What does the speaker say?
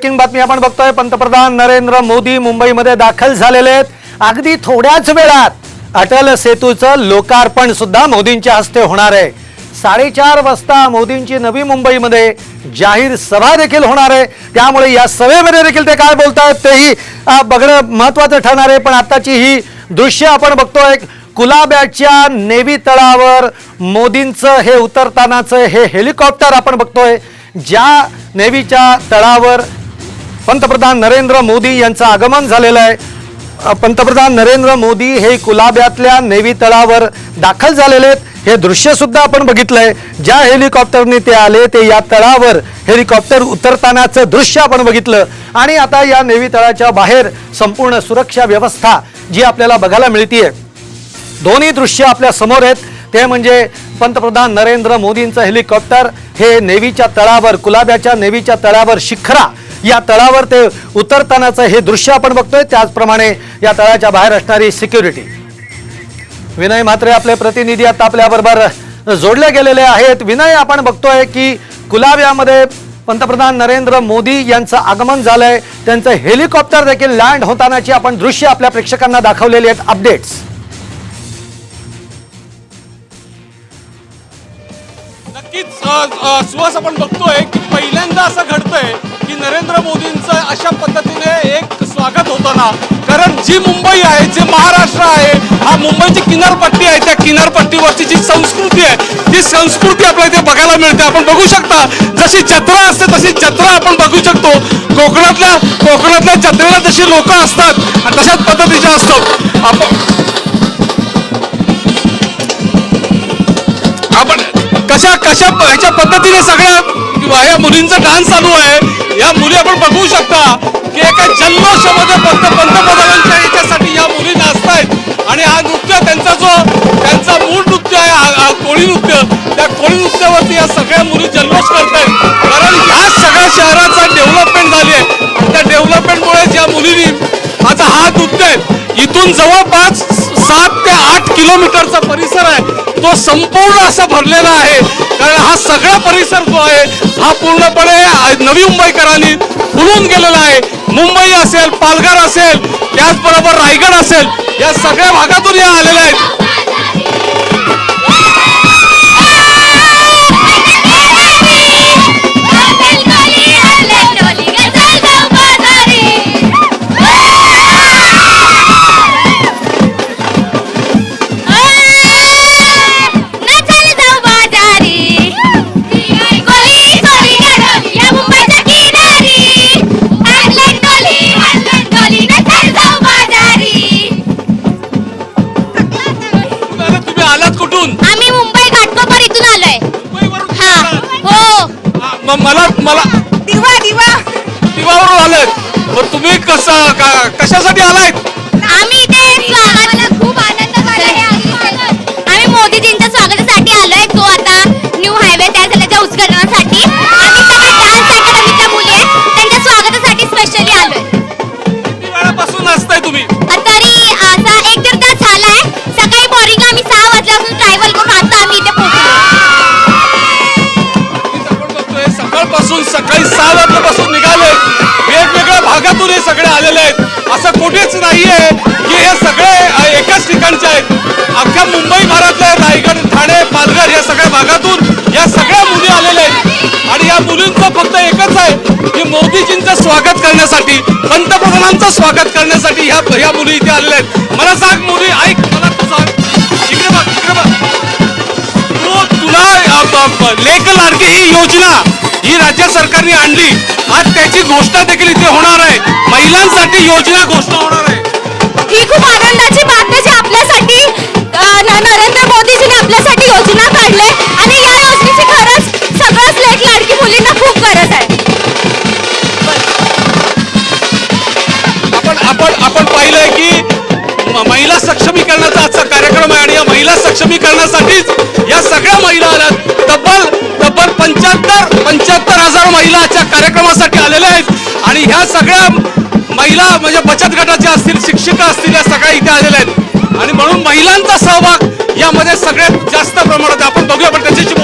Breaking बातमी आपण बघतोय. पंतप्रधान नरेंद्र मोदी मुंबईमध्ये दाखल झालेले आहेत. अगदी थोड्याच वेळात अटल सेतूचं लोकार्पण सुद्धा मोदींच्या हस्ते होणार आहे. साडेचार वाजता मोदींची नवी मुंबईमध्ये जाहीर सभा देखील होणार आहे. त्यामुळे या सभेमध्ये देखील ते काय बोलतायत तेही बघणं महत्वाचं ठरणार आहे. पण आताची ही दृश्य आपण बघतोय. कुलाब्याच्या नेव्ही तळावर मोदींचं हे उतरतानाचं हे हेलिकॉप्टर आपण बघतोय. ज्या नेव्हीच्या तळावर पंतप्रधान नरेंद्र मोदी यांचं आगमन झालेलं आहे. पंतप्रधान नरेंद्र मोदी हे कुलाब्यातल्या नेव्ही तळावर दाखल झालेले आहेत. हे दृश्यसुद्धा आपण आपण बघितलंय. ज्या हेलिकॉप्टरने ते आले ते या तळावर हेलिकॉप्टर उतरतानाचं दृश्य आपण बघितलं. आणि आता या नेव्ही तळाच्या बाहेर संपूर्ण सुरक्षा व्यवस्था जी आपल्याला बघायला मिळतीये. दोन्ही दृश्य आपल्यासमोर आहेत. ते म्हणजे पंतप्रधान नरेंद्र मोदींचं हेलिकॉप्टर हे नेव्हीच्या तळावर कुलाब्याच्या नेव्हीच्या तळावर शिखरा या तळावर ते उतरतानाचं हे दृश्य आपण बघतोय. त्याचप्रमाणे या तळाच्या बाहेर असणारी सिक्युरिटी विनय म्हात्रे आपले प्रतिनिधी आता आपल्याबरोबर जोडले गेलेले आहेत. विनय आपण बघतोय की कुलाब्यामध्ये पंतप्रधान नरेंद्र मोदी यांचं आगमन झालंय. त्यांचं हेलिकॉप्टर देखील लँड होतानाची आपण दृश्य आपल्या प्रेक्षकांना दाखवलेली आहेत. अपडेट्स नक्कीच सहज सुहास आपण बघतोय की पहिल्यांदा असं घडतंय की नरेंद्र मोदींचं अशा पद्धतीने एक स्वागत होताना कारण जी मुंबई आहे जे महाराष्ट्र आहे हा मुंबईची किनारपट्टी आहे त्या किनारपट्टीवरची जी संस्कृती आहे ती संस्कृती आपल्याला इथे बघायला मिळते. आपण बघू शकता जशी जत्रा असते तशी जत्रा आपण बघू शकतो. कोकणातल्या कोकणातल्या जत्रेला जशी लोक असतात आणि तशाच पद्धतीच्या असतो आपण कशा ह्याच्या पद्धतीने सगळ्या या मुलींचा डान्स चालू आहे? या मुली आपण बघू शकता की एका जल्लोषामध्ये फक्त पंतप्रधानांच्या याच्यासाठी या मुली नाचतायत. आणि हा नृत्य त्यांचा जो त्यांचा मूळ नृत्य आहे कोळी नृत्य त्या कोळी नृत्यावरती या सगळ्या मुली जल्लोष करतायत. कारण या सगळ्या शहराचा डेव्हलपमेंट झाली आहे. त्या डेव्हलपमेंटमुळेच या मुलींनी आता हा नृत्य आहे. इथून जवळपास सात ते किलोमीटरचा परिसर आहे. तो संपूर्ण असा भरलेला आहे. कारण हा सगळा परिसर जो आहे हा पूर्णपणे नवी मुंबईकरांनी फुलून गेलेला आहे. मुंबई असेल पालघर असेल त्याचबरोबर रायगड असेल या सगळ्या भागातून या आलेल्या आहेत. आलोय. मुंबईवरून हा? हो हा, मला मला दिवा दिवा. दिवावरून मग तुम्ही कसं का- कशासाठी आलायत आम्ही इथे सकाळपासून सकाळी सहा वाजल्यापासून निघाले. वेगवेगळ्या भागातून हे सगळे आलेले आहेत. असं कुठेच नाहीये की हे सगळे एकाच ठिकाणचे आहेत. अख्ख्या मुंबई भागातले रायगड ठाणे पालघर या सगळ्या भागातून या सगळ्या मुली आलेल्या आहेत. आणि या मुलींचं फक्त एकच आहे की मोदीजींचं स्वागत करण्यासाठी पंतप्रधानांचं स्वागत करण्यासाठी ह्या ह्या मुली इथे आलेल्या आहेत. मला सांग मुली ऐक मला तू सांग. इकडे बघ इकडे बघ. तू तुला लेख लाडकी ही योजना ही राज्य सरकारने आणली. आज त्याची घोषणा देखील इथे होणार आहे. महिलांसाठी योजना घोषणा होणार आहे. ही खूप आनंदाची बातमी जी आपल्यासाठी नरेंद्र मोदीजीने आपल्यासाठी योजना काढली आणि या योजनेची खरंच सगळ्याच लेट लाडकी मुलींना खूप गरज आहे. आपण आपण आपण पाहिलंय की महिला सक्षमीकरणाचा आजचा कार्यक्रम आहे आणि या महिला सक्षमीकरणासाठीच हजार महिला आजच्या कार्यक्रमासाठी आलेल्या आहेत. आणि ह्या सगळ्या महिला म्हणजे बचत गटाच्या असतील शिक्षिका असतील या सगळ्या इथे आलेल्या आहेत. आणि म्हणून महिलांचा सहभाग यामध्ये सगळ्यात जास्त प्रमाणात आपण बघूया पण त्याच्याशी